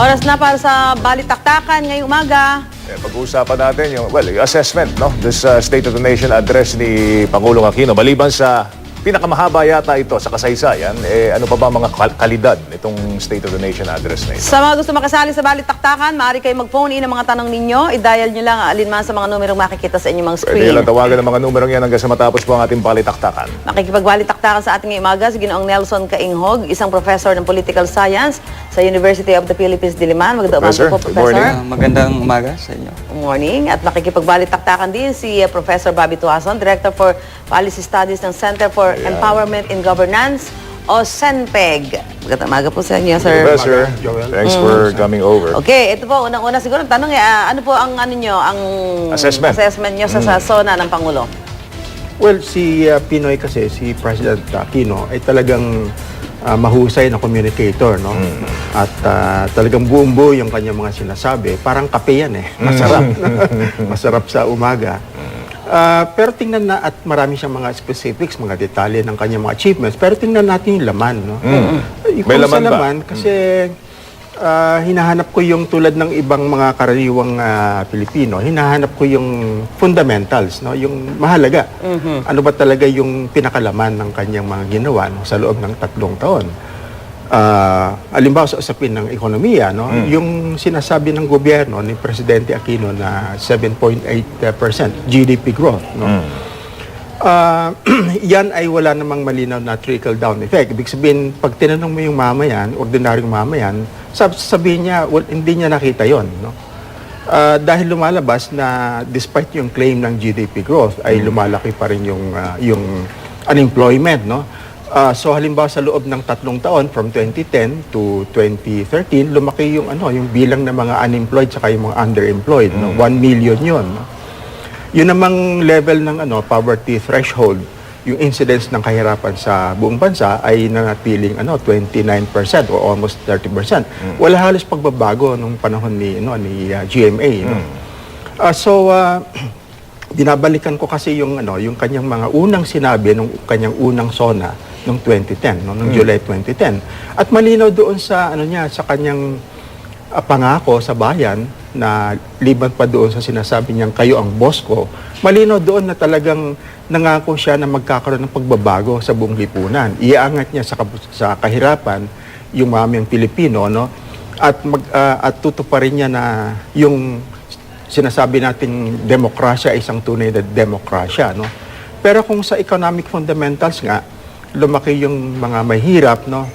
Oras na para sa balitaktakan ngayong umaga. Eh, Pag-uusapan natin yung, well, yung assessment, no? This uh, State of the Nation address ni Pangulong Aquino. Maliban sa pinakamahaba yata ito sa kasaysayan, eh, ano pa ba mga kal- kalidad nitong State of the Nation address na ito? Sa mga gusto makasali sa balitaktakan, maaari kayo mag-phone in ang mga tanong ninyo. I-dial nyo lang ang alinman sa mga numerong makikita sa inyong mga Pwede screen. nyo lang tawagan ang mga numerong yan hanggang sa matapos po ang ating balitaktakan. Makikipagbalitaktakan sa ating umaga si Ginoong Nelson Kainghog, isang professor ng Political Science sa University of the Philippines, Diliman. Magandang umaga Professor, po, good Professor. morning. Ah, magandang umaga sa inyo. Good morning. At makikipagbalitaktakan din si uh, Professor Bobby Tuason, Director for Policy Studies ng Center for Ayan. Empowerment in Governance o CENPEG. Magandang umaga po sa inyo, sir. Professor, thanks for coming over. Okay, ito po, unang-una siguro, tanong eh, ah, ano po ang ano nyo, ang Assessment. assessment nyo sa, sa SONA ng Pangulo? Well, si uh, Pinoy kasi, si President Aquino, ay talagang uh, mahusay na communicator, no? At uh, talagang buong buo yung kanyang mga sinasabi. Parang kape yan eh. Masarap. Masarap sa umaga. Uh, pero tingnan na, at marami siyang mga specifics, mga detalye ng kanyang mga achievements. Pero tingnan natin yung laman, no? Yung May kung sa laman ba? laman, kasi ah, hinahanap ko yung tulad ng ibang mga karaniwang ah, Pilipino, hinahanap ko yung fundamentals, no? yung mahalaga. Ano ba talaga yung pinakalaman ng kanyang mga ginawa no? sa loob ng tatlong taon. Ah, alimbawa sa usapin ng ekonomiya, no? yung sinasabi ng gobyerno ni Presidente Aquino na 7.8% GDP growth. No? Ah, yan ay wala namang malinaw na trickle-down effect. Ibig sabihin, pag tinanong mo yung mamayan, ordinaryong mamayan, sab sabihin niya, well, hindi niya nakita yon no? Ah, dahil lumalabas na despite yung claim ng GDP growth, ay lumalaki pa rin yung, ah, yung unemployment, no? Ah, so halimbawa sa loob ng tatlong taon, from 2010 to 2013, lumaki yung, ano, yung bilang ng mga unemployed saka yung mga underemployed. No? 1 million yun. No? Yun namang level ng ano poverty threshold, yung incidence ng kahirapan sa buong bansa ay nanatiling ano 29% o almost 30%. Wala halos pagbabago nung panahon ni ano ni uh, GMA, no? Ah, so ah, binabalikan ko kasi yung ano yung kanyang mga unang sinabi nung kanyang unang SONA noong 2010, no, noong July 2010. At malinaw doon sa ano niya sa kanyang ah, pangako sa bayan na liban pa doon sa sinasabi niyang kayo ang boss ko, malinaw doon na talagang nangako siya na magkakaroon ng pagbabago sa buong lipunan. Iaangat niya sa, sa kahirapan yung mamayang Pilipino, no? At, mag, ah, at tutuparin niya na yung sinasabi nating demokrasya isang tunay na demokrasya, no? Pero kung sa economic fundamentals nga, lumaki yung mga mahirap, no?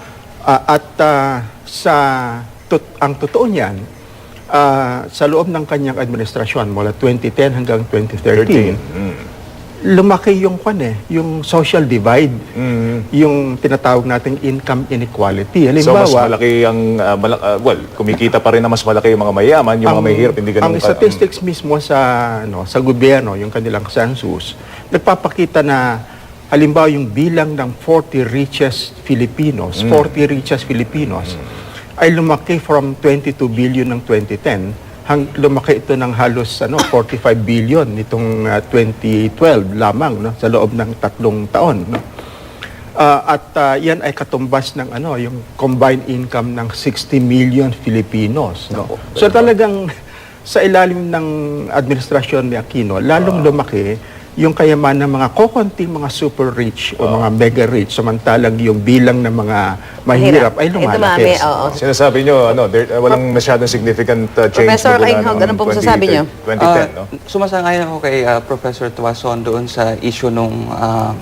Ah, at ah, sa tut- ang totoo niyan, ah, sa loob ng kanyang administrasyon mula 2010 hanggang 2013, 13. Mm. Lumaki yung kwan eh, yung social divide, Mm. yung tinatawag nating income inequality. So mas Halimbawa, malaki ang, uh, mala- uh, well, kumikita pa rin na mas malaki yung mga mayaman, yung mga mahirap, hindi ganun ang ka- statistics mismo sa ano sa gobyerno, yung kanilang census, nagpapakita na halimbawa yung bilang ng 40 richest Filipinos, Mm. 40 richest Filipinos ay lumaki from 22 billion ng 2010 hang lumaki ito ng halos ano 45 billion nitong ah, 2012 lamang no sa loob ng tatlong taon no. Ah, at ah, yan ay katumbas ng ano yung combined income ng 60 million Filipinos no. So talagang sa ilalim ng administrasyon ni Aquino lalong lumaki yung kayamanan ng mga kokonting mga super rich o mga mega rich samantalang yung bilang ng mga mahirap ay Ito, lumalaki. mami, oo. Sinasabi nyo, ano, there, uh, walang masyadong significant uh, change Professor mula noong ano po masasabi nyo? 2010, Ah, no? Sumasang-ayon ako kay ah, Professor Tuason doon sa issue nung ah,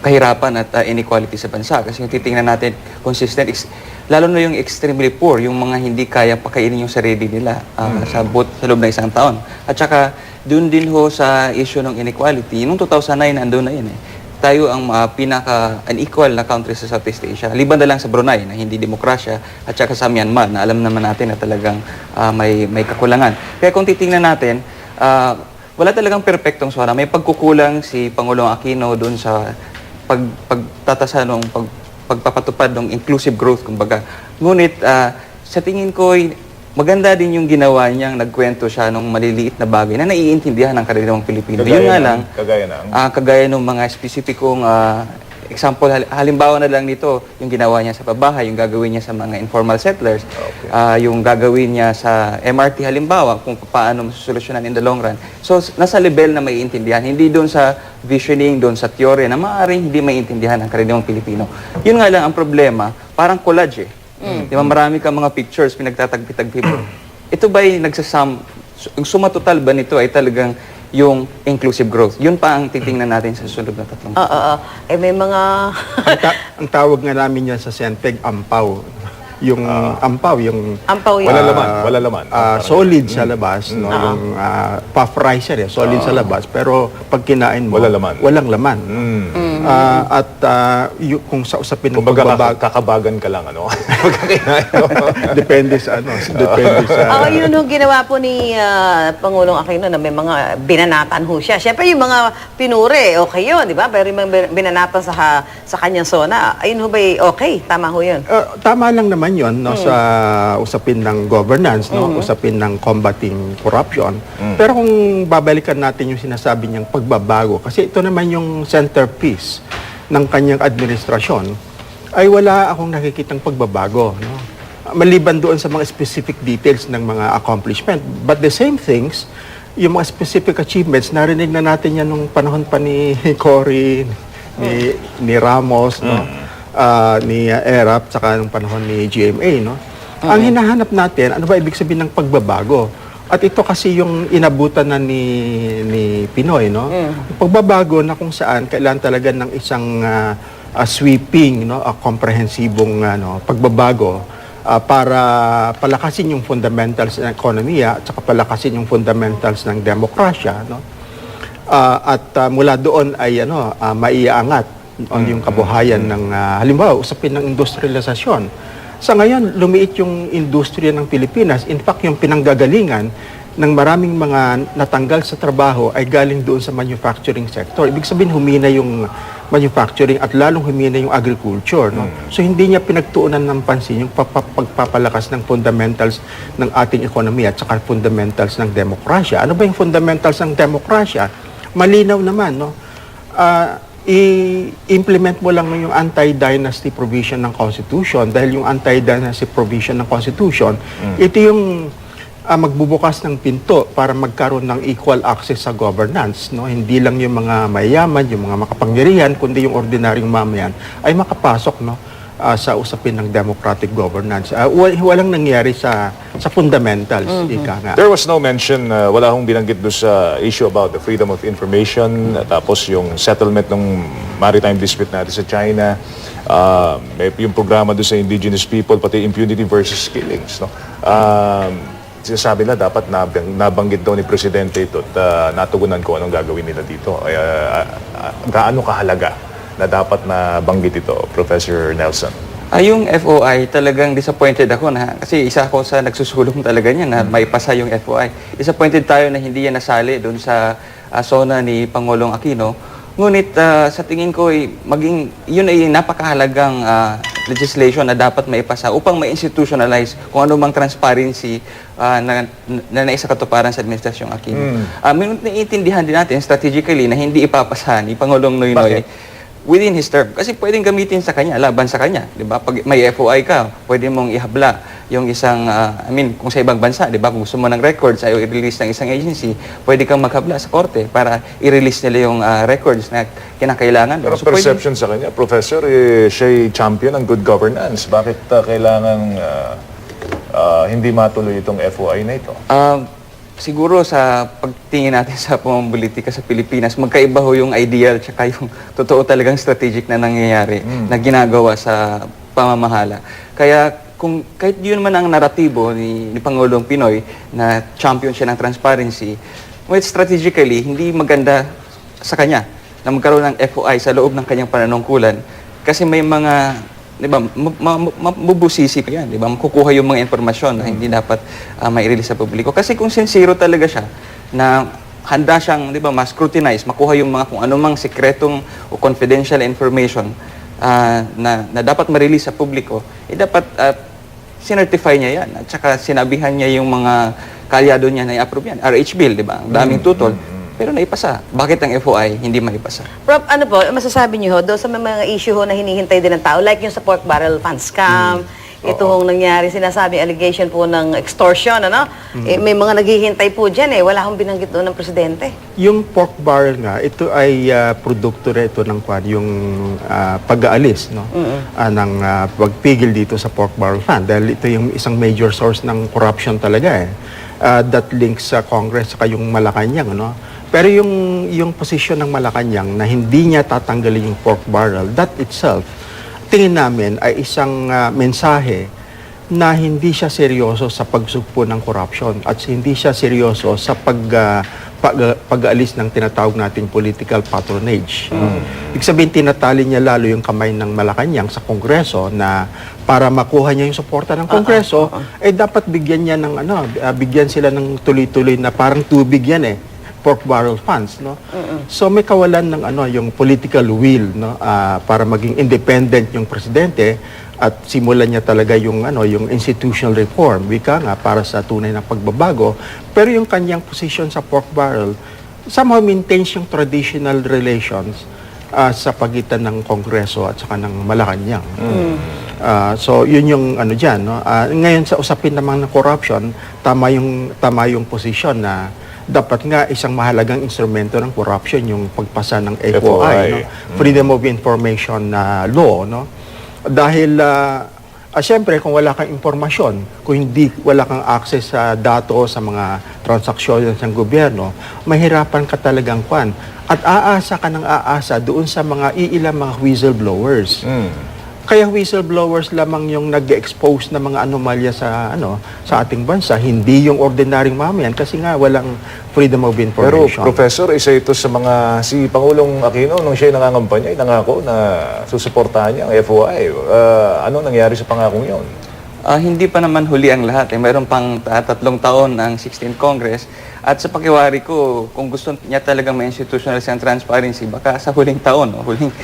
kahirapan at ah, inequality sa bansa. Kasi yung titingnan natin, consistent, ex- lalo na yung extremely poor, yung mga hindi kaya pakainin yung sarili nila ah, sa, both, sa loob ng isang taon. At saka, doon din ho sa issue ng inequality, nung 2009, andun na yun eh. Tayo ang ah, pinaka-unequal na country sa Southeast Asia. Liban na lang sa Brunei na hindi demokrasya at saka sa Myanmar na alam naman natin na talagang ah, may, may kakulangan. Kaya kung titingnan natin, ah, wala talagang perpektong sona. May pagkukulang si Pangulong Aquino doon sa pag, pagtatasa ng pag, pagpapatupad ng inclusive growth, kumbaga. Ngunit, ah, sa tingin ko, maganda din yung ginawa niyang nagkwento siya ng maliliit na bagay na naiintindihan ng karaniwang Pilipino. Yun nga ng- lang, Kagaya ng... ah, kagaya ng mga spesipikong ah, example, hal- halimbawa na lang nito, yung ginawa niya sa pabahay, yung gagawin niya sa mga informal settlers, ah, yung gagawin niya sa MRT halimbawa, kung paano masusolusyonan in the long run. So, s- nasa level na maiintindihan, hindi doon sa visioning, doon sa theory na maaaring hindi maiintindihan ng karaniwang Pilipino. Yun nga lang ang problema, parang collage eh. Di ba marami kang mga pictures, pinagtatagpi-tagpi mo. Ito ba'y nagsasam, yung suma total ba nito ay talagang yung inclusive growth? Yun pa ang titingnan natin sa susunod na tatlong Oo, oo. Eh, may mga... ang, ta- ang tawag nga namin yan sa Senteg, ampaw. Yung ampaw, yung Ampaw yun. Wala ah, laman, wala laman. ah, Parang- solid sa labas, no? Yung ah, puff rice yan, eh, solid sa labas, pero pag kinain mo, Wala laman. walang laman. Mm. Ah, at ah, yu- kung sa usapin ng Kumbaga, pagbabag, kaka- kakabagan ka lang, ano? Depende sa ano, depende sa... Oo, yun yung ginawa po ni ah, Pangulong Aquino na may mga binanatan ho siya. Siyempre, yung mga pinure, okay yun, di ba? Pero yung mga binanatan sa, ha- sa kanyang zona, ayun ho ba okay? Tama ho yun. Uh, tama lang naman yon no sa usapin ng governance no usapin ng combating corruption pero kung babalikan natin yung sinasabi niyang pagbabago kasi ito naman yung centerpiece ng kanyang administrasyon ay wala akong nakikitang pagbabago no? Maliban doon sa mga specific details ng mga accomplishment. But the same things yung mga specific achievements narinig na natin yan nung panahon pa ni Cory ni, ni Ramos no? Ah, ni uh, ERAP tsaka nung panahon ni GMA, no? Ang hinahanap natin, ano ba ibig sabihin ng pagbabago? At ito kasi yung inabutan na ni, ni Pinoy, no? Pagbabago na kung saan kailangan talaga ng isang ah, ah, sweeping, no? a komprehensibong ano, pagbabago ah, para palakasin yung fundamentals ng ekonomiya at saka palakasin yung fundamentals ng demokrasya, no? Ah, at ah, mula doon ay ano ah, maiaangat on yung kabuhayan ng ah, halimbawa usapin ng industrialisasyon. Sa ngayon lumiit yung industriya ng Pilipinas. In fact, yung pinanggagalingan ng maraming mga natanggal sa trabaho ay galing doon sa manufacturing sector. Ibig sabihin humina yung manufacturing at lalong humina yung agriculture. No? So hindi niya pinagtuunan ng pansin yung papa- pagpapalakas ng fundamentals ng ating ekonomiya at saka fundamentals ng demokrasya. Ano ba yung fundamentals ng demokrasya? Malinaw naman, no? Ah, i-implement mo lang yung anti-dynasty provision ng Constitution dahil yung anti-dynasty provision ng Constitution, ito yung ah, magbubukas ng pinto para magkaroon ng equal access sa governance. No? Hindi lang yung mga mayaman, yung mga makapangyarihan, kundi yung ordinaryong mamayan ay makapasok no? Ah, sa usapin ng democratic governance. Ah, wa- walang nangyari sa sa fundamentals, ika nga. There was no mention, uh, wala akong binanggit doon sa issue about the freedom of information, uh, tapos yung settlement ng maritime dispute natin sa China, uh, may yung programa doon sa indigenous people, pati impunity versus killings. No? Um, sinasabi na dapat nabang, nabanggit daw ni Presidente ito at uh, natugunan ko anong gagawin nila dito. Ay, uh, uh, gaano kahalaga na dapat na banggit ito, Professor Nelson? Ah, yung FOI, talagang disappointed ako na kasi isa ako sa nagsusulong talaga niya na maipasa yung FOI. Disappointed tayo na hindi yan nasali doon sa ah, zona ni Pangulong Aquino. Ngunit ah, sa tingin ko, eh, maging, yun ay napakahalagang ah, legislation na dapat maipasa upang ma-institutionalize kung ano mang transparency ah, na, na naisa katuparan sa Administrasyong Aquino. Ah, may naiintindihan din natin strategically na hindi ipapasa ni Pangulong Noynoy within his term. Kasi pwedeng gamitin sa kanya, laban sa kanya. Di ba? Pag may FOI ka, pwede mong ihabla yung isang, ah, I mean, kung sa ibang bansa, di ba? Kung gusto mo ng records, ay i-release ng isang agency, pwede kang maghabla sa korte para i-release nila yung ah, records na kinakailangan. Pero So, pwede- perception sa kanya, Professor, eh, siya'y champion ng good governance. Bakit uh, kailangan uh, uh, hindi matuloy itong FOI na ito? Um, siguro sa pagtingin natin sa pamumulitika sa Pilipinas, magkaiba ho yung ideal tsaka yung totoo talagang strategic na nangyayari na ginagawa sa pamamahala. Kaya kung kahit yun man ang naratibo ni, ni Pangulong Pinoy na champion siya ng transparency, well, strategically, hindi maganda sa kanya na magkaroon ng FOI sa loob ng kanyang pananungkulan kasi may mga di ba, ma- ma- ma- mabubusisi pa yan, di ba? Makukuha yung mga impormasyon na hindi dapat ah, mai-release sa publiko. Kasi kung sincero talaga siya, na handa siyang, di ba, ma-scrutinize, makuha yung mga kung anumang sekretong o confidential information ah, na, na dapat ma-release sa publiko, eh dapat ah, sinertify niya yan. At saka sinabihan niya yung mga kalyado niya na i-approve yan. RH bill, di ba? Ang daming tutol. Pero naipasa. Bakit ang FOI hindi maipasa? Prof, ano po, masasabi niyo ho, doon sa may mga issue ho na hinihintay din ng tao, like yung sa pork barrel fund scam, ito hong nangyari, sinasabi allegation po ng extortion, ano? Eh, may mga naghihintay po dyan eh, wala hong binanggit doon ng presidente. Yung pork barrel nga, ito ay ah, produkto rito ng kwan, yung ah, pag-aalis, no? Ah, ng ah, pagpigil dito sa pork barrel fund. Dahil ito yung isang major source ng corruption talaga eh. Ah, that links sa Congress saka yung Malacanang, no? Pero yung, yung posisyon ng Malacanang na hindi niya tatanggalin yung pork barrel, that itself, tingin namin ay isang ah, mensahe na hindi siya seryoso sa pagsugpo ng corruption at hindi siya seryoso sa pag, ah, pag- pag-alis ng tinatawag nating political patronage. Ibig sabihin, tinatali niya lalo yung kamay ng Malacanang sa Kongreso na para makuha niya yung suporta ng Kongreso, eh dapat bigyan niya ng ano, ah, bigyan sila ng tuloy-tuloy na parang tubig yan eh pork barrel funds no? So may kawalan ng ano yung political will no? Ah, para maging independent yung presidente at simulan niya talaga yung ano yung institutional reform wika nga para sa tunay na pagbabago. Pero yung kanyang position sa pork barrel somehow maintains yung traditional relations ah, sa pagitan ng Kongreso at saka ng Malacanang. Ah, so yun yung ano diyan no. Ah, ngayon sa usapin naman ng corruption, tama yung tama yung posisyon na dapat nga isang mahalagang instrumento ng corruption yung pagpasa ng FOI, FOI. no? Freedom of Information na law no. Dahil ah, ah, syempre kung wala kang impormasyon, kung hindi wala kang access sa datos sa mga transaksyon ng gobyerno, mahirapan ka talagang kwan. At aasa ka ng aasa doon sa mga iilang mga whistleblowers. Mm. Kaya whistleblowers lamang yung nag-expose ng mga anomalya sa ano sa ating bansa, hindi yung ordinaryong mamayan kasi nga walang freedom of Pero information. Professor, isa ito sa mga si Pangulong Aquino nung siya nangangampanya, ay nangako na susuportahan niya ang FOI. Ah, ano nangyari sa pangakong yon? Ah, hindi pa naman huli ang lahat. Eh. Mayroon pang tatlong taon ang 16th Congress. At sa pakiwari ko, kung gusto niya talagang may institutionalize ang transparency, baka sa huling taon, no? huling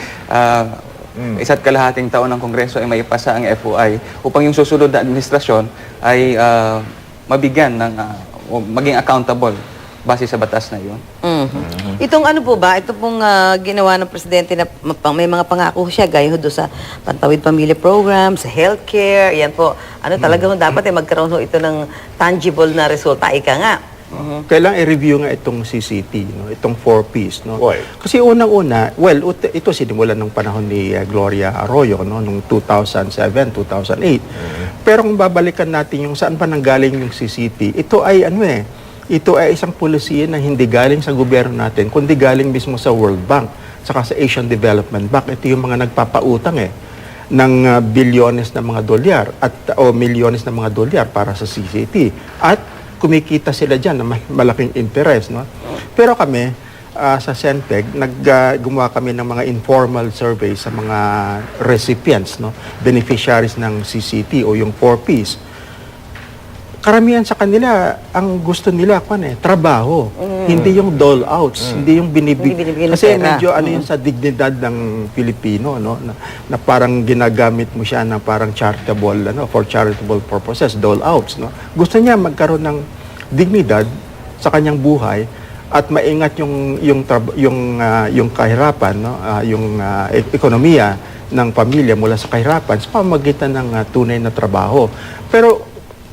ah, isa't kalahating taon ng Kongreso ay maipasa ang FOI upang yung susunod na administrasyon ay ah, mabigyan ng, ah, o maging accountable base sa batas na yun. Mhm. Itong ano po ba, ito pong ah, ginawa ng presidente na mapang- may mga pangako siya, gaya ho doon sa Pantawid Pamilya Program, sa healthcare, yan po. Ano talaga ho dapat eh, magkaroon ho ito ng tangible na resulta, ika nga. Kailangan i-review nga itong CCT, no? itong 4Ps. No? Why? Kasi unang-una, well, ito sinimulan ng panahon ni uh, Gloria Arroyo no? noong 2007, 2008. Pero kung babalikan natin yung saan pa nanggaling yung CCT, ito ay ano eh, ito ay isang polisiya na hindi galing sa gobyerno natin, kundi galing mismo sa World Bank, saka sa Asian Development Bank. Ito yung mga nagpapautang eh ng uh, bilyones na mga dolyar at o milyones na mga dolyar para sa CCT at kumikita sila diyan ng ma- malaking interest no? Pero kami ah, sa Centeg nag ah, gumawa kami ng mga informal survey sa mga recipients no? Beneficiaries ng CCT o yung 4Ps karamihan sa kanila, ang gusto nila, kwan eh, trabaho. Hindi yung dole outs, hindi yung binibig. Hindi binibigyan Kasi pera. medyo ano yun sa dignidad ng Pilipino, no? Na, na parang ginagamit mo siya ng parang charitable, ano, for charitable purposes, dole outs, no? Gusto niya magkaroon ng dignidad sa kanyang buhay at maingat yung yung trab- yung ah, yung kahirapan no Ah, yung e- ekonomiya ng pamilya mula sa kahirapan sa pamamagitan ng ah, tunay na trabaho pero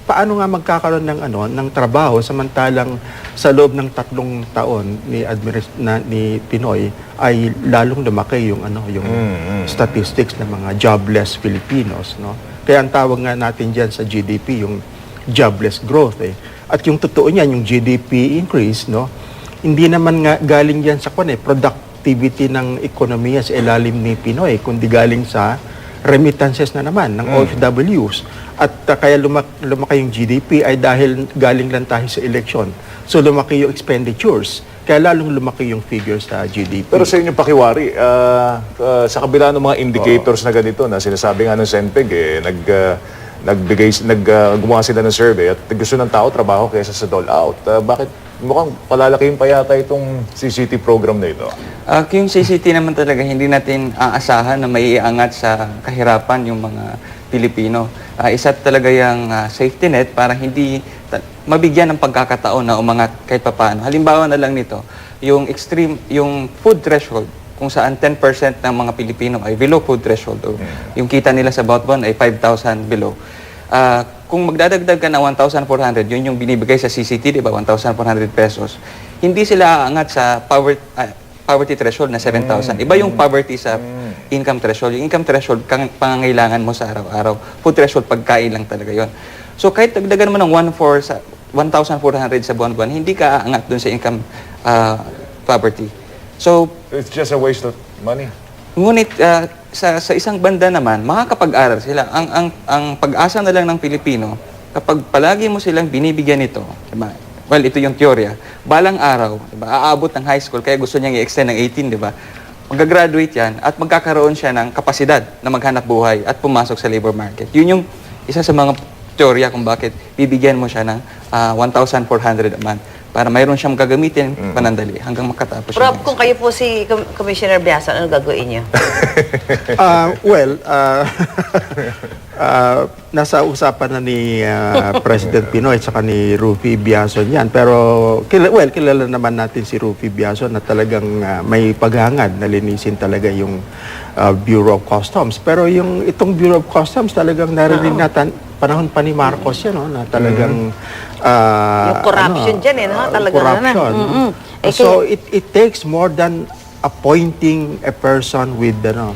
paano nga magkakaroon ng ano ng trabaho samantalang sa loob ng tatlong taon ni administ na, ni Pinoy ay lalong lumaki yung ano yung Mm, mm. statistics ng mga jobless Filipinos no? Kaya ang tawag nga natin diyan sa GDP yung jobless growth eh. At yung totoo niyan yung GDP increase no? Hindi naman nga galing yan sa kwan eh productivity ng ekonomiya sa ilalim ni Pinoy kundi galing sa remittances na naman ng OFWs. At uh, kaya lumak- lumaki yung GDP ay dahil galing lang tayo sa election. So lumaki yung expenditures. Kaya lalong lumaki yung figures sa GDP. Pero sa inyong pakiwari, ah, ah, sa kabila ng mga indicators na ganito na sinasabi nga ng Senpeg, eh, nag, ah, nagbigay, nag, ah, gumawa sila ng survey at gusto ng tao trabaho kaysa sa dole out. Ah, bakit mukhang palalaking pa yata itong CCT program na ito? Ah, yung CCT naman talaga, hindi natin aasahan na may iangat sa kahirapan yung mga Pilipino. Ah, isa talaga yung ah, safety net para hindi mabigyan ng pagkakataon na umangat kahit papaano. Halimbawa na lang nito, yung extreme, yung food threshold, kung saan 10% ng mga Pilipino ay below food threshold o yung kita nila sa bawat buwan ay 5,000 below. Ah, kung magdadagdag ka ng 1,400, yun yung binibigay sa CCT, di ba? 1,400 pesos. Hindi sila aangat sa power, ah, poverty threshold na 7,000. Iba yung poverty sa income threshold. Yung income threshold, kang pangangailangan mo sa araw-araw. Food threshold, pagkain lang talaga yon. So kahit dagdagan mo ng 1,400 sa 1,400 sa buwan-buwan, hindi ka aangat dun sa income ah, poverty. So, It's just a waste of money. Ngunit ah, sa, sa isang banda naman, makakapag-aral sila. Ang, ang, ang pag-asa na lang ng Pilipino, kapag palagi mo silang binibigyan ito, diba? well, ito yung teorya, balang araw, diba? aabot ng high school, kaya gusto niyang i-extend ng 18, di ba? Mag-graduate yan at magkakaroon siya ng kapasidad na maghanap buhay at pumasok sa labor market. Yun yung isa sa mga teorya kung bakit bibigyan mo siya ng ah, 1,400 a month para mayroon siyang gagamitin panandali hanggang makatapos Prof, yung kung kayo po si Com- Commissioner Biasa, ano gagawin niyo? Ah, well, ah, ah, nasa usapan na ni ah, President Pinoy at saka ni Rufy Biason yan. Pero, kila, well, kilala naman natin si Rufy Biason na talagang ah, may paghangad na linisin talaga yung ah, Bureau of Customs. Pero yung itong Bureau of Customs talagang narinig natin, panahon pa ni Marcos yan, no, na talagang ah, Yung corruption dyan eh, no? ah, Talaga na. corruption. Mm-mm. Eh, so, it, it takes more than appointing a person with ano,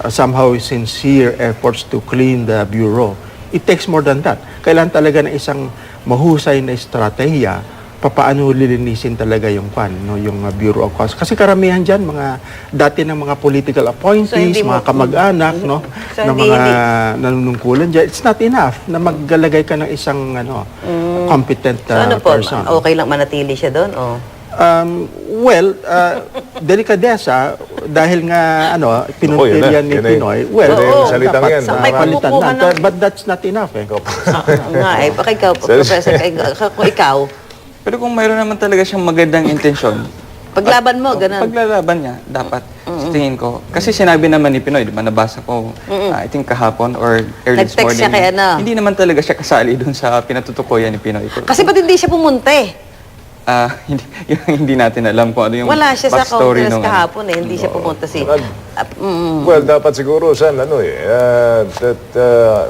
uh, somehow sincere efforts to clean the bureau. It takes more than that. Kailan talaga na isang mahusay na estratehiya papaano lilinisin talaga yung pan, no, yung uh, Bureau of Customs. Kasi karamihan diyan mga dati ng mga political appointees, mo- mga kamag-anak, no, So, na hindi- mga nanunungkulan diyan. It's not enough na maggalagay ka ng isang ano, competent So uh, ano po, person. okay lang manatili siya doon? O? Um, well, uh, delikadesa, dahil nga, ano, na, ni yun na yun. Pinoy, well, yung oo, salitang dapat yan, sa. May palitan kumukuha na. ng- But that's not enough, eh. Nga eh. Baka ikaw, Professor, kay- kung ikaw, Pero kung mayroon naman talaga siyang magandang intensyon, paglaban mo, ganun. paglalaban niya, dapat, sa tingin ko. Kasi sinabi naman ni Pinoy, di ba, nabasa ko, ah, I think kahapon or early this Nag-text morning. siya kay ano? Hindi naman talaga siya kasali dun sa pinatutukoyan ni Pinoy. Kasi ba't hindi siya pumunte? Ah, hindi, yun ang hindi natin alam kung ano yung Wala siya sa backstory Congress nung- ano. kahapon eh. Hindi siya pumunta si... Nag- Ah, mm, Well, dapat siguro, San, ano eh, uh, that, uh,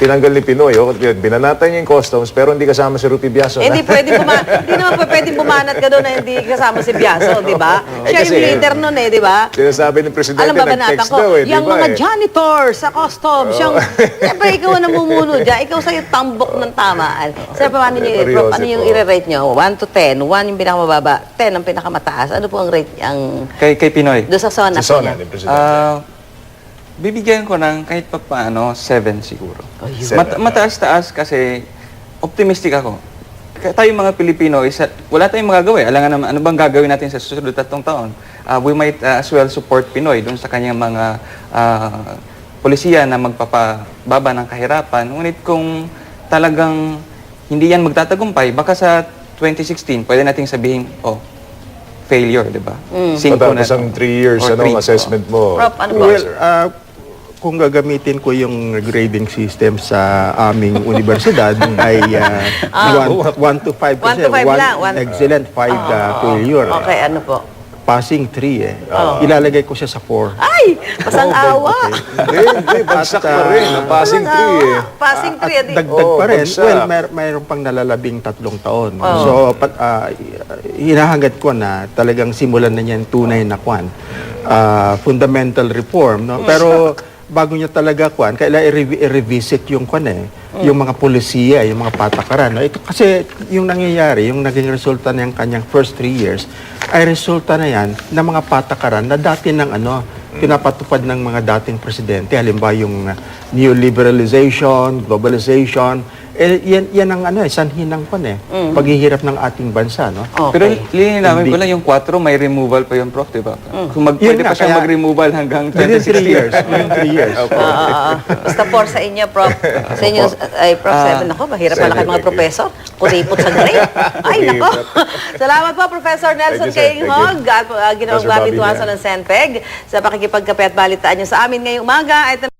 tinanggal ni Pinoy, oh, binanatan niya yung customs, pero hindi kasama si Rupi Biaso. Eh, hindi pwedeng buma- hindi naman po pwedeng bumanat ka doon na hindi kasama si Biaso, di ba? Eh, Siya kasi- yung leader noon eh, di ba? Sinasabi ng Presidente, Alam ba ba natin nag-text ko, daw eh, di yung ba mga eh? janitor sa customs, yung, siyempre ikaw ang namumuno dyan, ikaw sa'yo tambok ng tamaan. Sir, paano niyo, Seryoso ano yung po. i-rate nyo? 1 to 10, 1 yung pinakamababa, 10 ang pinakamataas. Ano po ang rate, ang, Kay, kay Pinoy. doon sa zona Sa po zona niya? ni Presidente. Ah, bibigyan ko ng kahit pa paano, 7 siguro. Seven. Mat- mataas-taas kasi optimistic ako. Kaya tayong mga Pilipino, isa, wala tayong magagawa. eh. Alam nga naman, ano bang gagawin natin sa susunod tatlong taon? Ah, we might ah, as well support Pinoy dun sa kanyang mga ah, polisiya na magpapababa ng kahirapan. Ngunit kung talagang hindi yan magtatagumpay, baka sa 2016, pwede nating sabihin, oh, failure, di ba? Cinco Matapos na- ang 3 years, or ano, three, assessment mo. Prof, ano po? Well, ah, kung gagamitin ko yung grading system sa aming universidad ay 1 to 5 One to five lang, one- excellent, 5 failure. Okay, ano po? Passing 3 eh. Ilalagay ko siya sa 4. Ay! Pasang awa! Hindi, hindi, bagsak pa rin. Ang passing Pasang 3 eh. awa. Passing At 3. adi. dagdag pa rin. bagsak. Well, may, mayroon pang nalalabing tatlong taon. So, pat, ah, hinahangad ko na talagang simulan na niyan tunay na kwan. Ah, fundamental reform. No? Pero bago niya talaga kwan, kailangan i-revi- i-revisit yung kwan eh. Yung mga polisiya, yung mga patakaran. No? Ito kasi yung nangyayari, yung naging resulta ng kanyang first three years, ay resulta na yan ng mga patakaran na dati ng ano, pinapatupad ng mga dating presidente. Halimbawa yung uh, neoliberalization, globalization, eh, yan, yan ang ano, eh, sanhi ng pan eh. Paghihirap ng ating bansa, no? Pero Okay. lilinawin ko Hindi. lang yung 4 may removal pa yung prof, di ba? Kung mag, Yun pwede nga, pa siyang kaya- mag-removal hanggang Within 2016 three years. Within three years. Ah, ah, ah. Basta 4 sa inyo, Prof. Sa inyo, ay, Prof. 7 ako. Mahirap pala kayo mga professor. Kuripot sa grade. Ay, nako. Salamat po, Professor Nelson Thank you, sir. K. Hog, at uh, ginawang Professor Bobby ng Senpeg sa pakikipagkape at balitaan niyo sa amin ngayong umaga. At